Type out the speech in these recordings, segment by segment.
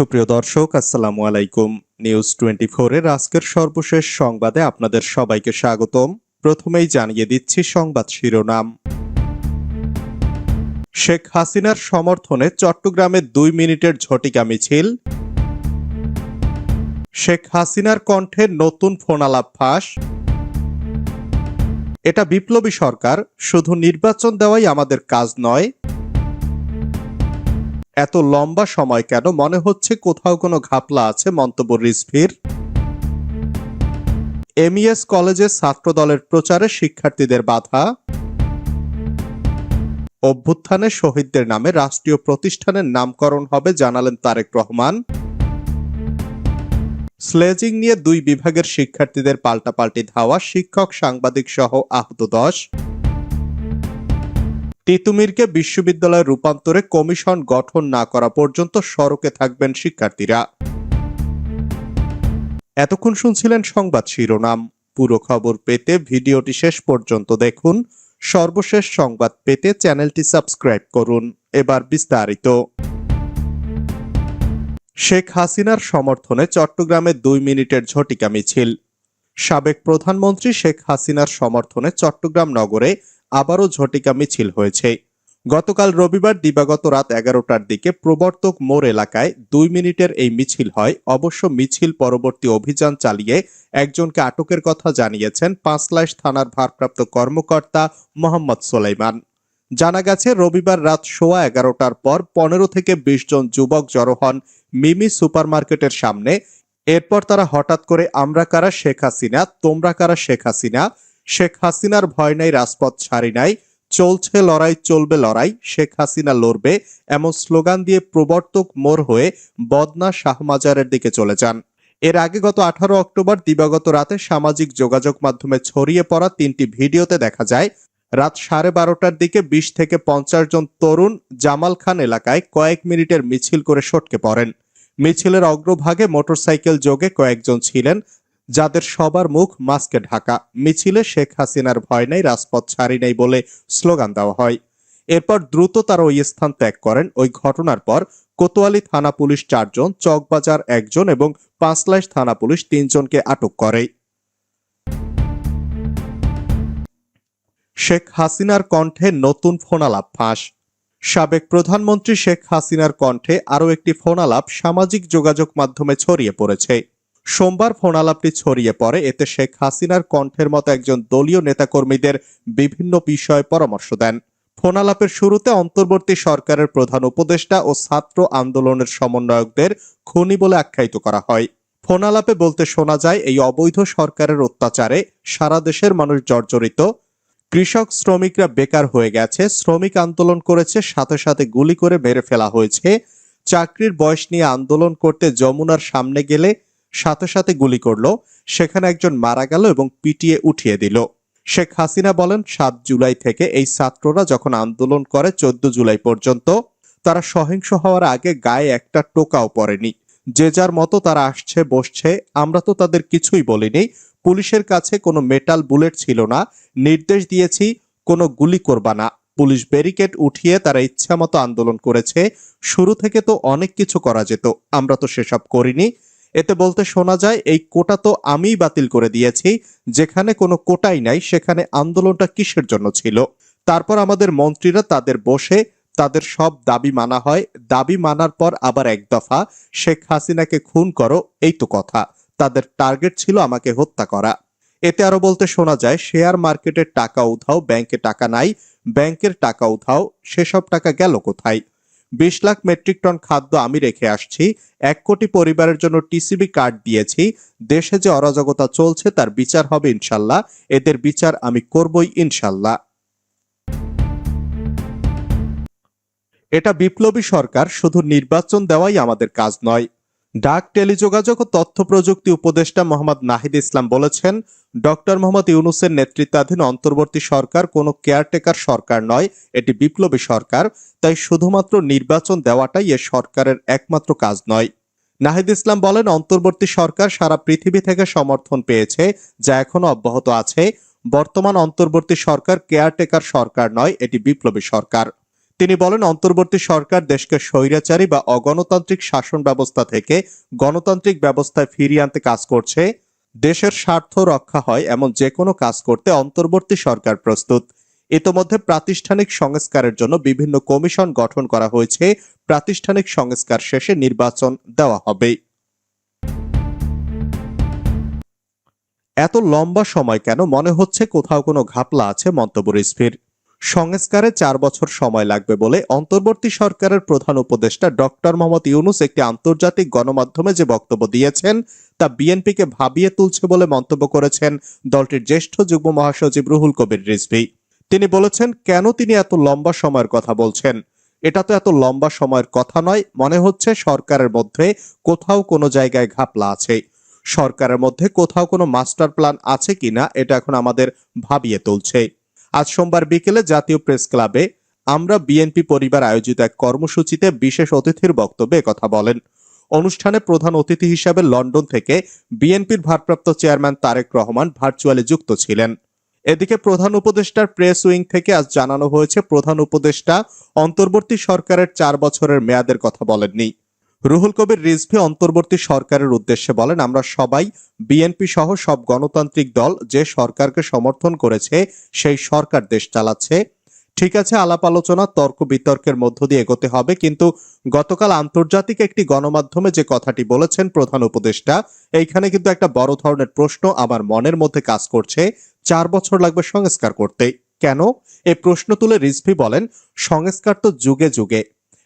সুপ্রিয় দর্শক, আসসালামু আলাইকুম। নিউজ টোয়েন্টি এর আজকের সর্বশেষ সংবাদে আপনাদের সবাইকে স্বাগতম। প্রথমেই জানিয়ে দিচ্ছি সংবাদ শিরোনাম। শেখ হাসিনার সমর্থনে চট্টগ্রামে দুই মিনিটের ঝটিকা মিছিল। শেখ হাসিনার কণ্ঠে নতুন ফোনালাপ ফাঁস। এটা বিপ্লবী সরকার, শুধু নির্বাচন দেওয়াই আমাদের কাজ নয় এত লম্বা সময় কেন? মনে হচ্ছে কোথাও কোনো ঘাপলা আছে, মন্তব্য রিসভির এমইএস কলেজে ছাত্রদলের প্রচারে শিক্ষার্থীদের বাধা। অভ্যুত্থানে শহীদদের নামে রাষ্ট্রীয় প্রতিষ্ঠানের নামকরণ হবে, জানালেন তারেক রহমান। স্লেজিং নিয়ে দুই বিভাগের শিক্ষার্থীদের পাল্টাপাল্টি ধাওয়া, শিক্ষক, সাংবাদিক সহ আহত দশ। তিতুমিরকে বিশ্ববিদ্যালয়ে রূপান্তরে কমিশন গঠন না করা পর্যন্ত সড়কে থাকবেন শিক্ষার্থীরা। এতক্ষণ শুনছিলেন সংবাদ শিরোনাম। পুরো খবর পেতে ভিডিওটি শেষ পর্যন্ত দেখুন। সর্বশেষ সংবাদ পেতে চ্যানেলটি সাবস্ক্রাইব করুন। এবার বিস্তারিত। শেখ হাসিনার সমর্থনে চট্টগ্রামে দুই মিনিটের ঝটিকা মিছিল। সাবেক প্রধানমন্ত্রী শেখ হাসিনার সমর্থনে চট্টগ্রাম নগরে আবারও ঝটিকা মিছিল হয়েছে। গতকাল রবিবার দিবাগত রাত এগারোটার দিকে প্রবর্তক মোড় এলাকায় দুই মিনিটের এই মিছিল হয়। অবশ্য মিছিল পরবর্তী অভিযান চালিয়ে একজনকে আটকের কথা জানিয়েছেন পাঁচলাইশ থানার ভারপ্রাপ্ত কর্মকর্তা মোহাম্মদ সোলাইমান। জানা গেছে, রবিবার রাত সোয়া এগারোটার পর পনেরো থেকে বিশ জন যুবক জড়ো হন মিমি সুপারমার্কেটের সামনে। এরপর তারা হঠাৎ করে, আমরা কারা? শেখ হাসিনা? তোমরা কারা? শেখ হাসিনা? শেখ হাসিনার ভয় নাই, রাজপথ ছাড়ি নাই। চলছে লড়াই, চলবে লড়াই, শেখ হাসিনা লড়বে, এমন স্লোগান দিয়ে প্রবর্তক মোড় হয়ে বদনা শাহমাজারের দিকে চলে যান। এর আগে গত আঠারো অক্টোবর দিবাগত রাতে সামাজিক যোগাযোগ মাধ্যমে ছড়িয়ে পড়া তিনটি ভিডিওতে দেখা যায়, রাত সাড়ে বারোটার দিকে বিশ থেকে পঞ্চাশ জন তরুণ জামাল খান এলাকায় কয়েক মিনিটের মিছিল করে সটকে পড়েন। মিছিলের অগ্রভাগে মোটরসাইকেল যোগে কয়েকজন ছিলেন যাদের সবার মুখ মাস্কে ঢাকা। মিছিলে শেখ হাসিনার ভয় নাই, রাজপথ ছাড়ি নেই বলে স্লোগান দেওয়া হয়। এরপর দ্রুত তারা ওই স্থান ত্যাগ করেন। ওই ঘটনার পর কোতোয়ালি থানা পুলিশ চারজন, চকবাজার একজন এবং পাঁচলাইশ থানা পুলিশ তিনজনকে আটক করে। শেখ হাসিনার কণ্ঠে নতুন ফোনালাপ ফাঁস। সাবেক প্রধানমন্ত্রী শেখ হাসিনার কণ্ঠে আরও একটি ফোনালাপ সামাজিক যোগাযোগ মাধ্যমে ছড়িয়ে পড়েছে। সোমবার ফোনালাপটি ছড়িয়ে পড়ে। এতে শেখ হাসিনার কণ্ঠের মতো একজন দলীয় নেতাকর্মীদের বিভিন্ন বিষয়ে পরামর্শ দেন। ফোনালাপের শুরুতে অন্তর্বর্তী সরকারের প্রধান উপদেষ্টা ও ছাত্র আন্দোলনের সমন্বয়কদের খুনি বলে আখ্যায়িত করা হয়। ফোনালাপে বলতে শোনা যায়, এই অবৈধ সরকারের অত্যাচারে সারা দেশের মানুষ জর্জরিত। কৃষক শ্রমিকরা বেকার হয়ে গেছে, শ্রমিক আন্দোলন করেছে, সাথে সাথে গুলি করে মেরে ফেলা হয়েছে। চাকরির বয়স নিয়ে আন্দোলন করতে যমুনার সামনে গেলে সাথে সাথে গুলি করল, সেখানে একজন মারা গেল এবং পিটিয়ে উঠিয়ে দিল। শেখ হাসিনা বলেন, সাত জুলাই থেকে এই ছাত্ররা যখন আন্দোলন করে চোদ্দ জুলাই পর্যন্ত, তারা সহিংস হওয়ার আগে গায়ে একটা টোকাও পড়েনি যে যার মতো তারা আসছে, বসছে, আমরা তো তাদের কিছুই বলিনি। পুলিশের কাছে কোনো মেটাল বুলেট ছিল না, নির্দেশ দিয়েছি, কোনো গুলি করবা না। পুলিশ ব্যারিকেড উঠিয়ে তারা ইচ্ছা মতো আন্দোলন করেছে, শুরু থেকে তো অনেক কিছু করা যেত, আমরা তো সেসব করিনি। এতে বলতে শোনা যায়, এই কোটা তো আমিই বাতিল করে দিয়েছি, যেখানে কোনো কোটাই নাই, সেখানে আন্দোলনটা কিসের জন্য ছিল? তারপর আমাদের মন্ত্রীরা তাদের বসে তাদের সব দাবি মানা হয়, দাবি মানার পর আবার এক দফা শেখ হাসিনাকে খুন করো, এই তো কথা। তাদের টার্গেট ছিল আমাকে হত্যা করা। এতে আরও বলতে শোনা যায়, শেয়ার মার্কেটের টাকা উধাও, ব্যাংকে টাকা নাই, ব্যাংকের টাকা উধাও, সেসব টাকা গেল কোথায়? বিশ লাখ মেট্রিক টন খাদ্য আমি রেখে আসছি, এক কোটি পরিবারের জন্য টিসিবি কার্ড দিয়েছি, দেশে যে অরাজকতা চলছে তার বিচার হবে ইনশাল্লাহ, এদের বিচার আমি করবই ইনশাল্লাহ। এটা বিপ্লবী সরকার, শুধু নির্বাচন দেওয়াই আমাদের কাজ নয়। ডাক টেলিযোগাযোগ ও তথ্য প্রযুক্তি উপদেষ্টা মোহাম্মদ নাহিদ ইসলাম বলেছেন, ডক্টর মোহাম্মদ ইউনুসের নেতৃত্বাধীন অন্তর্বর্তী সরকার কোনো কেয়ারটেকার সরকার নয়, এটি বিপ্লবী সরকার, তাই শুধুমাত্র নির্বাচন দেওয়াটাই এ সরকারের একমাত্র কাজ নয়। নাহিদ ইসলাম বলেন, অন্তর্বর্তী সরকার সারা পৃথিবী থেকে সমর্থন পেয়েছে, যা এখনও অব্যাহত আছে। বর্তমান অন্তর্বর্তী সরকার কেয়ারটেকার সরকার নয়, এটি বিপ্লবী সরকার। তিনি বলেন, অন্তর্বর্তী সরকার দেশকে স্বৈরাচারী বা অগণতান্ত্রিক শাসন ব্যবস্থা থেকে গণতান্ত্রিক ব্যবস্থায় ফিরিয়ে আনতে কাজ করছে। দেশের স্বার্থ রক্ষা হয় এমন যে কোনো কাজ করতে অন্তর্বর্তী সরকার প্রস্তুত। ইতোমধ্যে প্রাতিষ্ঠানিক সংস্কারের জন্য বিভিন্ন কমিশন গঠন করা হয়েছে। প্রাতিষ্ঠানিক সংস্কার শেষে নির্বাচন দেওয়া হবে। এত লম্বা সময় কেন? মনে হচ্ছে কোথাও কোনো ঘাপলা আছে, মন্তব্য রিসফির সংস্কারে চার বছর সময় লাগবে বলে অন্তর্বর্তী সরকারের প্রধান উপদেষ্টা ডক্টর মোহাম্মদ ইউনুস একটি আন্তর্জাতিক গণমাধ্যমে যে বক্তব্য দিয়েছেন, তা বিএনপিকে ভাবিয়ে তুলছে বলে মন্তব্য করেছেন দলটির জ্যেষ্ঠ যুগ্ম মহাসচিব রুহুল কবির রিজভী। তিনি বলেছেন, কেন তিনি এত লম্বা সময়ের কথা বলছেন? এটা তো এত লম্বা সময়ের কথা নয়। মনে হচ্ছে সরকারের মধ্যে কোথাও কোনো জায়গায় ঘাপলা আছে। সরকারের মধ্যে কোথাও কোনো মাস্টার প্ল্যান আছে কিনা, এটা এখন আমাদের ভাবিয়ে তুলছে। আজ সোমবার বিকেলে জাতীয় প্রেস ক্লাবে আমরা বিএনপি পরিবার আয়োজিত এক কর্মসূচিতে বিশেষ অতিথির বক্তব্যে কথা বলেন। অনুষ্ঠানে প্রধান অতিথি হিসাবে লন্ডন থেকে বিএনপির ভারপ্রাপ্ত চেয়ারম্যান তারেক রহমান ভার্চুয়ালি যুক্ত ছিলেন। এদিকে প্রধান উপদেষ্টার প্রেস উইং থেকে আজ জানানো হয়েছে, প্রধান উপদেষ্টা অন্তর্বর্তী সরকারের চার বছরের মেয়াদের কথা বলেননি। রুহুল কবির রিজভি অন্তর্বর্তী সরকারের উদ্দেশ্যে বলেন, আমরা সবাই বিএনপি সহ সব গণতান্ত্রিক দল যে সরকারকে সমর্থন করেছে, সেই সরকার দেশ চালাচ্ছে। ঠিক আছে, আলাপ আলোচনা, তর্ক বিতর্কের মধ্য দিয়ে এগোতে হবে, কিন্তু গতকাল আন্তর্জাতিক একটি গণমাধ্যমে যে কথাটি বলেছেন প্রধান উপদেষ্টা, এইখানে কিন্তু একটা বড় ধরনের প্রশ্ন আমার মনের মধ্যে কাজ করছে। চার বছর লাগবে সংস্কার করতে। কেন? এই প্রশ্ন তুলে রিজভি বলেন, সংস্কার তো যুগে যুগে।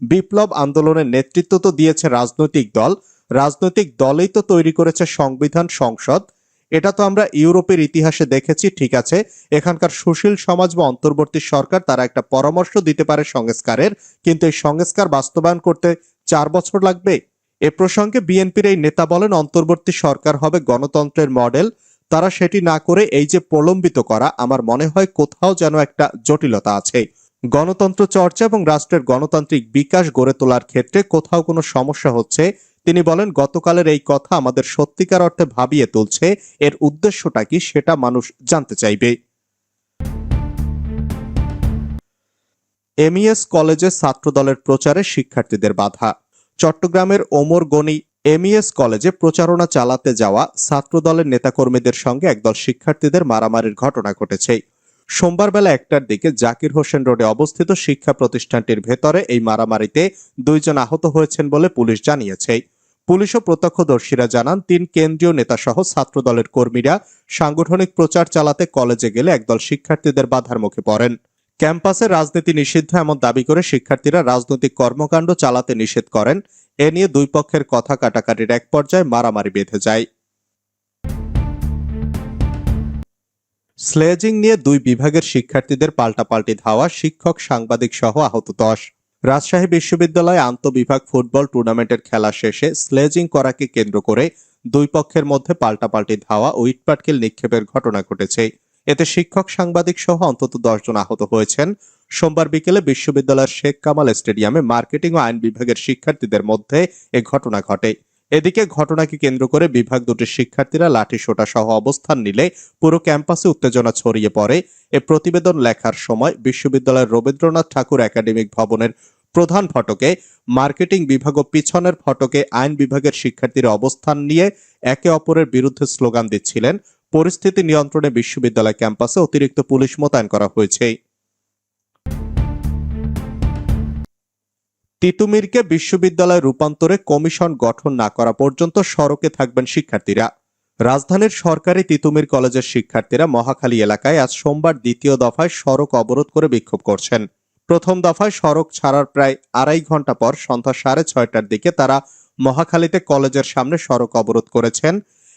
বিপ্লব আন্দোলনের নেতৃত্ব তো দিয়েছে রাজনৈতিক দল। রাজনৈতিক দলেই তো তৈরি করেছে সংবিধান সংসদ। এটা তো আমরা ইউরোপের ইতিহাসে দেখেছি, ঠিক আছে। এখানকার সুশীল সমাজ বা অন্তর্বর্তী সরকার তারা একটা পরামর্শ দিতে পারে সংস্কারের, কিন্তু এই সংস্কার বাস্তবায়ন করতে চার বছর লাগবে। এ প্রসঙ্গে বিএনপির এই নেতা বলেন, অন্তর্বর্তী সরকার হবে গণতন্ত্রের মডেল। তারা সেটি না করে এই যে প্রলম্বিত করা, আমার মনে হয় কোথাও যেন একটা জটিলতা আছে। গণতন্ত্র চর্চা এবং রাষ্ট্রের গণতান্ত্রিক বিকাশ গড়ে তোলার ক্ষেত্রে কোথাও কোনো সমস্যা হচ্ছে? তিনি বলেন, গতকালের এই কথা আমাদের সত্যিকার অর্থে ভাবিয়ে তুলছে। এর উদ্দেশ্যটা কি সেটা মানুষ জানতে চাইবে। এমইএস কলেজে ছাত্রদলের প্রচারে শিক্ষার্থীদের বাধা। চট্টগ্রামের ওমর গনি এমইএস কলেজে প্রচারণা চালাতে যাওয়া ছাত্রদলের নেতাকর্মীদের সঙ্গে একদল শিক্ষার্থীদের মারামারির ঘটনা ঘটেছে। সোমবার বেলা একটার দিকে জাকির হোসেন রোডে অবস্থিত শিক্ষা প্রতিষ্ঠানটির ভেতরে এই মারামারিতে দুইজন আহত হয়েছেন বলে পুলিশ জানিয়েছে। পুলিশ ও প্রত্যক্ষদর্শীরা জানান, তিন কেন্দ্রীয় নেতাসহ ছাত্রদলের কর্মীরা সাংগঠনিক প্রচার চালাতে কলেজে গেলে একদল শিক্ষার্থীদের বাধার মুখে পড়েন। ক্যাম্পাসে রাজনীতি নিষিদ্ধ এমন দাবি করে শিক্ষার্থীরা রাজনৈতিক কর্মকাণ্ড চালাতে নিষেধ করেন। এ নিয়ে দুই পক্ষের কথা কাটাকাটির এক পর্যায়ে মারামারি বেঁধে যায়। স্লেজিং নিয়ে দুই বিভাগের শিক্ষার্থীদের পাল্টাপাল্টি ধাওয়া শিক্ষক, সাংবাদিক সহ আহত দশ। রাজশাহী বিশ্ববিদ্যালয়ে আন্তঃবিভাগ ফুটবল টুর্নামেন্টের খেলা শেষে স্লেজিং করাকে কেন্দ্র করে দুই পক্ষের মধ্যে পাল্টাপাল্টি ধাওয়া ও ইটপাটকেল নিক্ষেপের ঘটনা ঘটেছে। এতে শিক্ষক, সাংবাদিক সহ অন্তত দশজন আহত হয়েছেন। সোমবার বিকেলে বিশ্ববিদ্যালয়ের শেখ কামাল স্টেডিয়ামে মার্কেটিং ও আইন বিভাগের শিক্ষার্থীদের মধ্যে এ ঘটনা ঘটে। এদিকে ঘটনাকে কেন্দ্র করে বিভাগ দুটির শিক্ষার্থীরা লাঠি সোটা সহ অবস্থান নিলে পুরো ক্যাম্পাসে উত্তেজনা ছড়িয়ে পড়ে। এ প্রতিবেদন লেখার সময় বিশ্ববিদ্যালয়ের রবীন্দ্রনাথ ঠাকুর একাডেমিক ভবনের প্রধান ফটকে, মার্কেটিং বিভাগ ও পিছনের ফটকে আইন বিভাগের শিক্ষার্থীরা অবস্থান নিয়ে একে অপরের বিরুদ্ধে স্লোগান দিচ্ছিলেন। পরিস্থিতি নিয়ন্ত্রণে বিশ্ববিদ্যালয় ক্যাম্পাসে অতিরিক্ত পুলিশ মোতায়েন করা হয়েছে। তিতুমিরকে বিশ্ববিদ্যালয় রূপান্তরে কমিশন গঠন না করা পর্যন্ত সড়কে থাকবেন শিক্ষার্থীরা। রাজধানীর সরকারি তিতুমির কলেজের শিক্ষার্থীরা মহাখালী এলাকায় আজ সোমবার দ্বিতীয় দফায় সড়ক অবরোধ করে বিক্ষোভ করছেন। প্রথম দফায় সড়ক ছাড়ার প্রায় আড়াই ঘণ্টা পর সন্ধ্যা সাড়ে ছয়টার দিকে তারা মহাখালীতে কলেজের সামনে সড়ক অবরোধ করেছেন।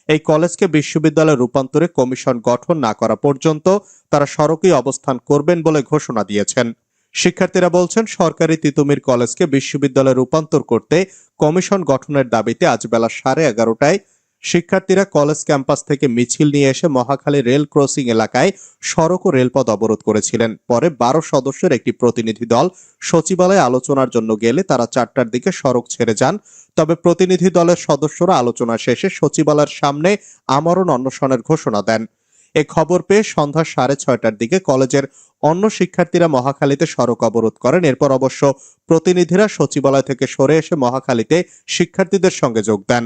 এই কলেজকে বিশ্ববিদ্যালয় রূপান্তরে কমিশন গঠন না করা পর্যন্ত তারা সড়কেই অবস্থান করবেন বলে ঘোষণা দিয়েছেন। শিক্ষার্থীরা বলছেন, সরকারি তিতুমির কলেজকে বিশ্ববিদ্যালয়ে রূপান্তর করতে কমিশন গঠনের দাবিতে আজ বেলা সাড়ে এগারোটায় শিক্ষার্থীরা কলেজ ক্যাম্পাস থেকে মিছিল নিয়ে এসে মহাখালী রেল ক্রসিং এলাকায় সড়ক ও রেলপথ অবরোধ করেছিলেন। পরে বারো সদস্যের একটি প্রতিনিধি দল সচিবালয়ে আলোচনার জন্য গেলে তারা চারটার দিকে সড়ক ছেড়ে যান। তবে প্রতিনিধি দলের সদস্যরা আলোচনা শেষে সচিবালয়ের সামনে আমরণ অন্বেষণের ঘোষণা দেন। এ খবর পেয়ে সন্ধ্যা সাড়ে ছয়টার দিকে কলেজের অন্য শিক্ষার্থীরা মহাখালীতে সড়ক অবরোধ করেন। এরপর অবশ্য প্রতিনিধিরা সচিবালয় থেকে সরে এসে মহাখালীতে শিক্ষার্থীদের সঙ্গে যোগ দেন।